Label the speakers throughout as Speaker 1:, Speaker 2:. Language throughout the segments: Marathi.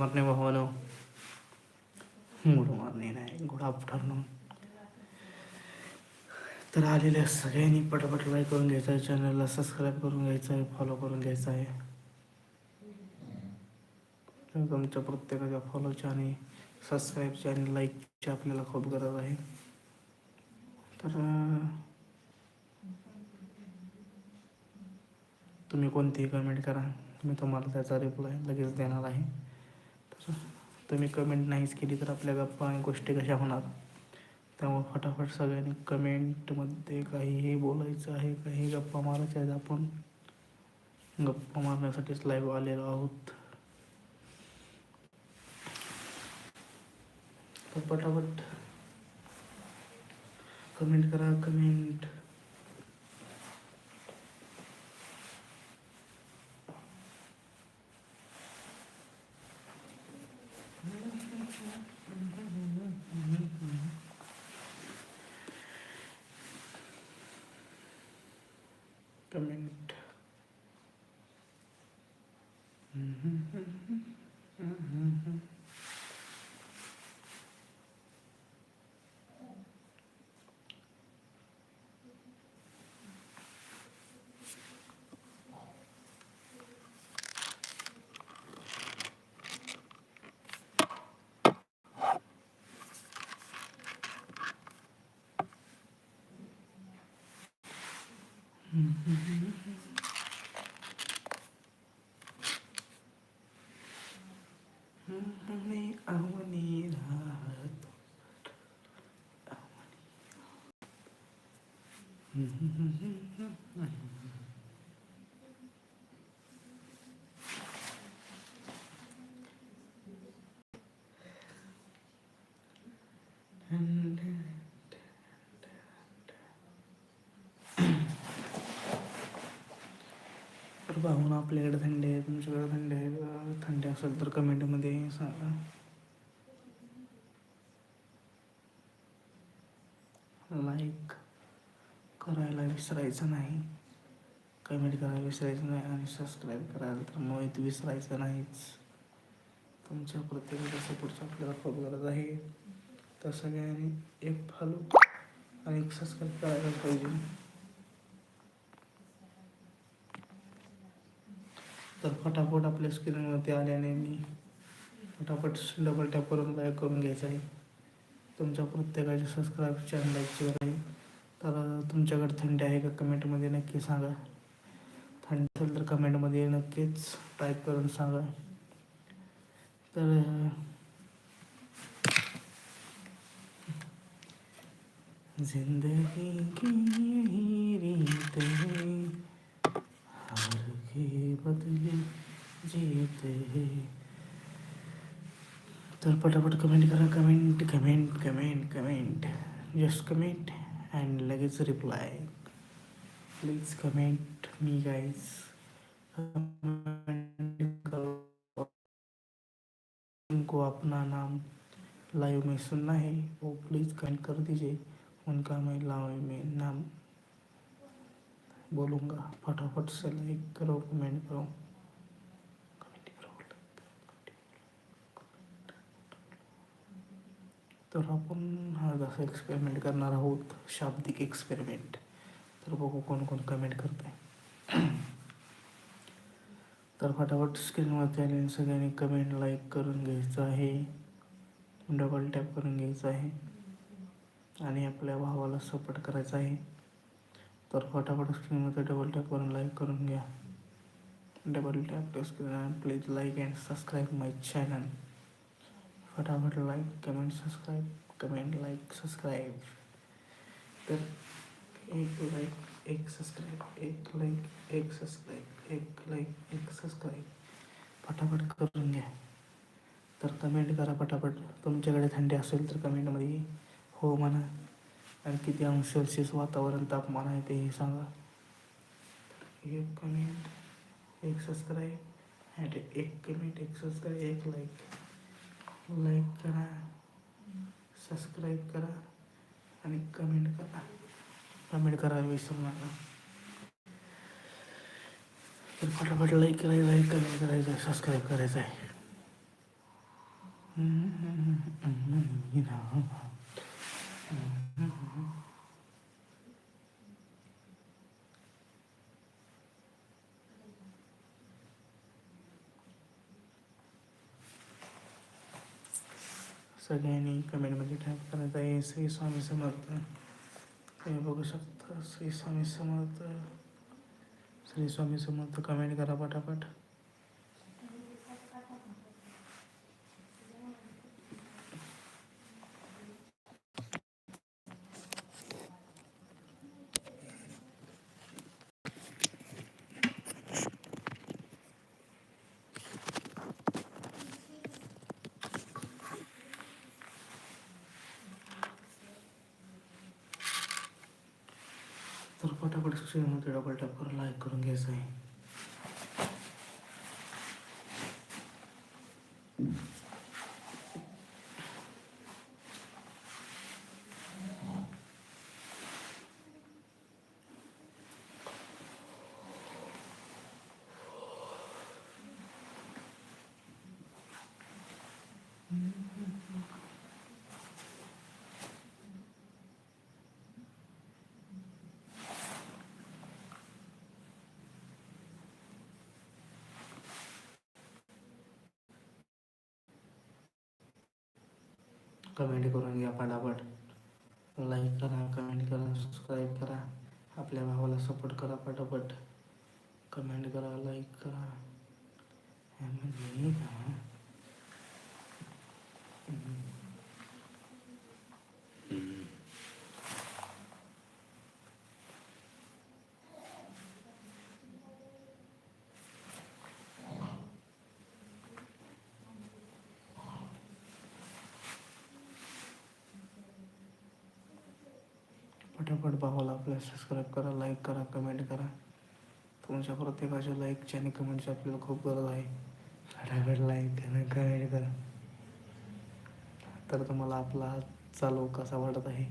Speaker 1: तर गुड मॉर्निंग मारणे गुड नाही गुड आफ्टरनून तर आलेल्या सगळ्यांनी पटापट लाईक करून घ्यायचं आहे चॅनलला सबस्क्राईब करून घ्यायचं आहे फॉलो करून घ्यायचं आहे. तुमच्या प्रत्येकाच्या फॉलोच्या आणि सबस्क्राईबच्या आणि लाईकची आपल्याला खूप गरज आहे. तर तुम्ही कोणतीही कमेंट करा मी तुम्हाला त्याचा रिप्लाय लगेच देणार आहे. तुम्ही कमेंट नाहीच केली तर आपल्या गप्पा आणि गोष्टी कशा होणार? त्यामुळे फटाफट सगळ्यांनी कमेंटमध्ये काहीही बोलायचं आहे काही गप्पा मारायच्या आहेत. आपण गप्पा मारण्यासाठीच लाईव्ह आलेलो आहोत. तर पटापट कमेंट करा कमेंट कमेंट मी तर पाहून आपल्याकडे थंडी आहे तुमच्याकडे थंडी आहे का? थंडी असेल तर कमेंटमध्ये सांगा लाईक करायला विसरायचं नाही. कमेंट करायला विसरायचं नाही आणि सबस्क्राईब करायला तर मोहित विसरायचं नाहीच. तुमच्या प्रत्येकाच्या सपोर्टची आपल्याला खूप गरज आहे तर सगळ्यांनी एक फॉलो आणि एक सबस्क्राईब करायला पाहिजे. तर फटाफट आपल्या स्क्रीनवरती आल्याने मी फटाफट डबल टॅप करून लाईक करून घ्यायचं आहे. तुमच्या प्रत्येकाच्या सबस्क्राईब आणि लाईकची गरज आहे तर तुमच्याकडे थंडी आहे का? कमेंटमध्ये नक्की सांगा. थंडी असेल तर कमेंटमध्ये नक्कीच टाईप करून सांगा. तर जिंदगी की यही रीत है हार के बदले जीते। तर पटापट कमेंट करा. Comment comment comment comment just comment and लगेच रिप्लाय प्लीज कमेंट मी गाइस उनको अपना नाम लाइव में सुनना है। वो प्लीज़ कमेंट कर दीजिए। उनका मैं लाइव में नाम बोलूँगा। फटाफट से लाइक करो कमेंट करो कमेंट करो तर आपण हा जसा एक्सपेरिमेंट करणार आहोत शाब्दिक एक्सपेरिमेंट तर बघू कोण कोण कमेंट करत आहे तर फटाफट स्क्रीनवरती आले सगळ्यांनी कमेंट लाईक करून घ्यायचं आहे. डबल टॅप करून घ्यायचं आहे. आणि आपल्या भावाला सपोर्ट करायचा आहे. तर फटाफट स्क्रीनमध्ये डबल टॅप करून लाईक करून घ्या. Double tap to screen please like and subscribe my channel फटाफट like comment subscribe comment like subscribe तर एक लाईक एक सबस्क्राईब एक लाईक एक सबस्क्राईब एक लाईक एक सबस्क्राईब फटाफट करून घ्या. तर कमेंट करा पटापट तुमच्याकडे थंडी असेल तर कमेंटमध्ये हो म्हणा. आणि किती अंश सेल्सिअस वातावरण तापमान आहे तेही सांगा. एक कमेंट एक सबस्क्राईब अँड एक कमेंट एक सबस्क्राईब एक लाईक लाईक करा सबस्क्राईब करा आणि कमेंट करा कमेंट करायला विसरू नका तर फटाफट लाईक करायचं आहे कमेंट करायचं आहे सबस्क्राईब करायचं आहे सगळ्यांनी कमेंटमध्ये टाईप करायचं आहे. श्री स्वामी समर्थ. हे बघू शकता. श्री स्वामी समर्थ. श्री स्वामी समर्थ कमेंट करा पटापट. तर पटापट स्क्रीनमध्ये डबल टॅप करून लाईक करून घ्यायचं आहे कमेंट करून घ्या पटापट लाईक करा कमेंट करा सबस्क्राईब करा. आपल्या भावाला सपोर्ट करा पटापट कमेंट करा लाईक करा. म्हणजे का? पटापट भावाला आपल्या सबस्क्राईब करा लाईक करा कमेंट करा. तुमच्या प्रत्येकाच्या लाईकची आणि कमेंटची आपल्याला खूप गरज आहे. फटाफट लाईक करा कमेंट करा. तर तुम्हाला आपला चालू कसा वाटत आहे?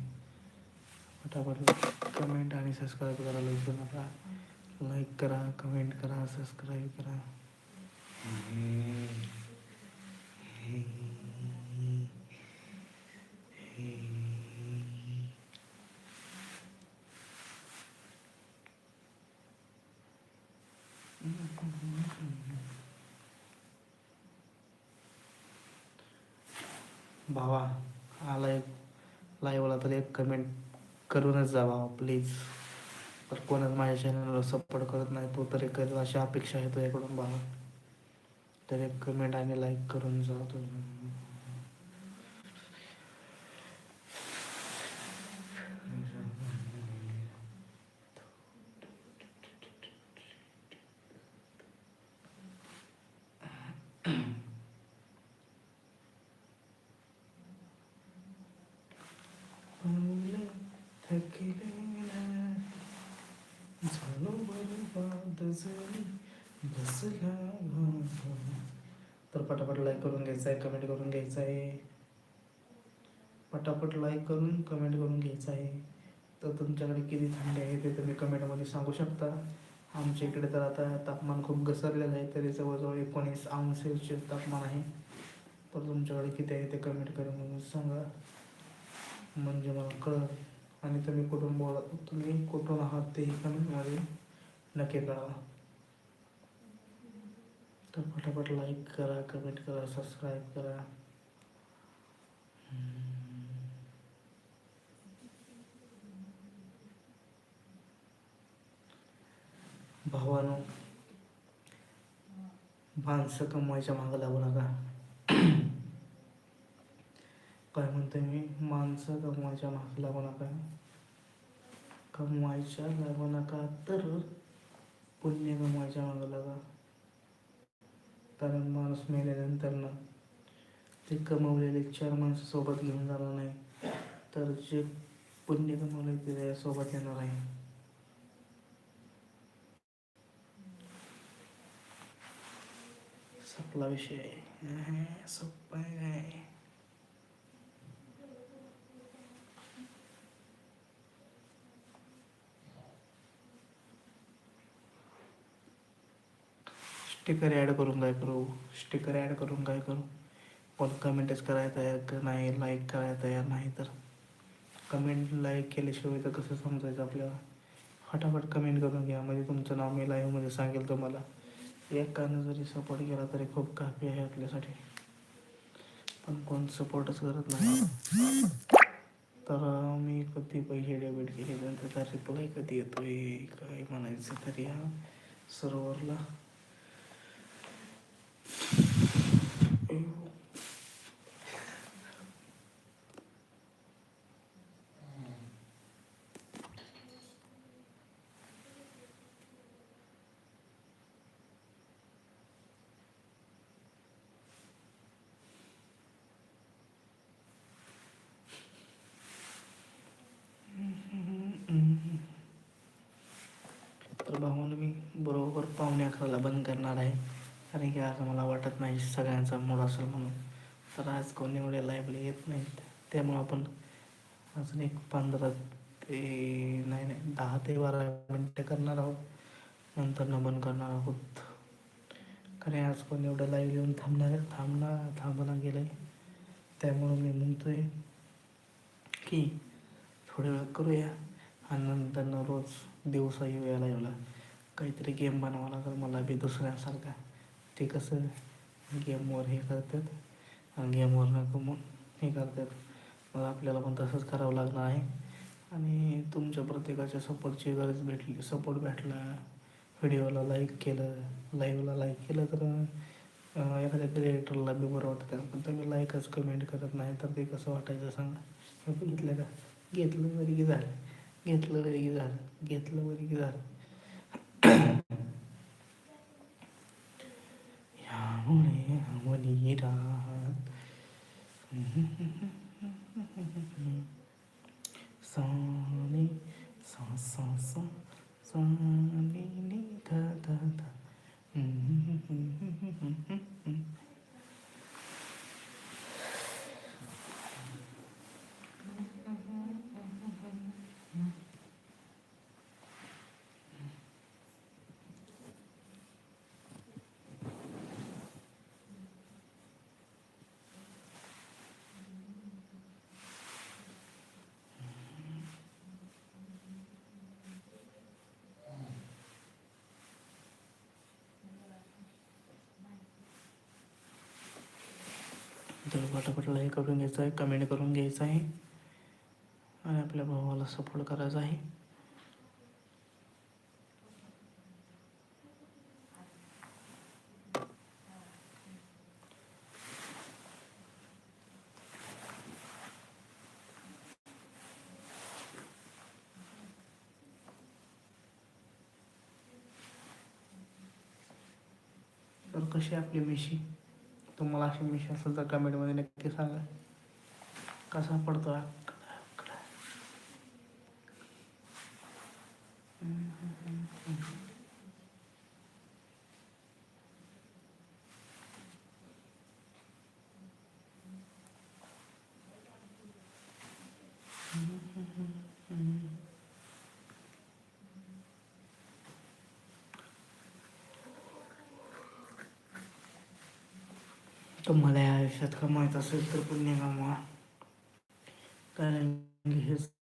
Speaker 1: फटाफट कमेंट आणि सबस्क्राईब करायला विसरू नका. लाईक करा कमेंट करा सबस्क्राईब करा. भावा आला एक लाईव्हला तर एक कमेंट करूनच जा भावा प्लीज तर कोणच माझ्या चॅनलला सपोर्ट करत नाही तो तरी करेल अशी अपेक्षा आहे तुझ्याकडून भावा. तर एक कमेंट आणि लाईक करून जा तुम्ही पाऊलं थकलेला झालो बरबाद जरी बसला भावा. तर पटापट लाईक करून घ्यायचं आहे कमेंट करून घ्यायचं आहे पटापट लाईक करून कमेंट करून घ्यायचं आहे तर तुमच्याकडे किती थंडी आहे ते तुम्ही कमेंटमध्ये सांगू शकता. आमच्या इकडे तर आता तापमान खूप घसरलेलं आहे तरी जवळजवळ एकोणीस अंश सेल्सिअस तापमान आहे. तर तुमच्याकडे किती आहे ते कमेंट करून सांगा. म्हणजे मला कळत आणि तुम्ही कुठून बोला तुम्ही कुठून आहात तेही पण कमेंटमध्ये नक्की कळवा. तर फटाफट लाईक करा कमेंट करा सबस्क्राईब करा. भावानो माणसं कमवायच्या मागं लागू नका. काय म्हणते मी? माणसं कमवायच्या माग लागू नका. कमवायच्या लागू नका तर पुण्य कमवायच्या मागं लागा. कारण माणूस मेल्यानंतर ना ते कमवलेले चार माणसं सोबत घेऊन जाणार नाही. तर जे पुण्य कमवले ते त्याच्यासोबत येणार आहे. सपला विषय सोपा आहे. स्टिकर ॲड करून काय करू? स्टिकर ॲड करून काय करू? पण कमेंटच करायला तयार नाही? लाईक करायला तयार नाही तर. कमेंट लाईक केल्याशिवाय तर कसं समजायचं आपल्याला? फटाफट कमेंट करून घ्या. म्हणजे तुमचं नाव मी लाईव्हमध्ये सांगेल तुम्हाला. एकानं जरी सपोर्ट केला तरी खूप काफी आहे आपल्यासाठी. पण कोण सपोर्टच करत नाही. तर मी कधी पैसे डेबिट केले? त्याचा रिप्लाय कधी येतोय? काय म्हणायचं तरी या सर्व्हरला तर भावानं मी बरोबर पावणे अकराला बंद करणार आहे. कारण की आज मला वाटत नाही सगळ्यांचा मूड असेल म्हणून. तर आज कोणी एवढे लाईव्हला येत नाहीत. त्यामुळं आपण अजून एक पंधरा ते नाही नाही दहा ते बारा मिनटं करणार आहोत. नंतर न बंद करणार आहोत. कारण आज कोणी एवढं लाईव्ह येऊन थांबणार थांबणार थांबणं गेलं आहे त्यामुळं मी म्हणतोय की थोड्या वेळ करूया आणि नंतर न रोज दिवसा येऊया लाईव्हला काहीतरी गेम बनवावा लागेल मला बी दुसऱ्यांसारखा. ते कसं गेमवर हे करतात आणि गेमवर नको हे करतात. मग आपल्याला पण तसंच करावं लागणार आहे. आणि तुमच्या प्रत्येकाच्या सपोर्टची गरज भेटली सपोर्ट भेटला. व्हिडिओला लाईक केलं लाईव्हला लाईक केलं तर एखाद्या क्रिएटरला बी बरं वाटतं. पण तुम्ही लाईकच कमेंट करत नाही तर ते कसं वाटायचं सांगा? हे बघितलं का? घेतलं बरी की झालं. घेतलं तरी की झालं. घेतलं बरी की झालं. यामुळे आम्हाला रात सानी सा सा सा सानी नी तर पटापट हे करून घ्यायचं आहे कमेंट करून घ्यायचं आहे. आणि आपल्या भावाला सपोर्ट करायचा आहे. तर कशी आहे आपली मिशी? तुम्हाला अशी मिशी असेल तर कमेंटमध्ये नक्की सांगा कसा पडतो हा? तुम्हाला या आयुष्यात कमायचं असेल तर पुण्य कमवा कारण हेच हे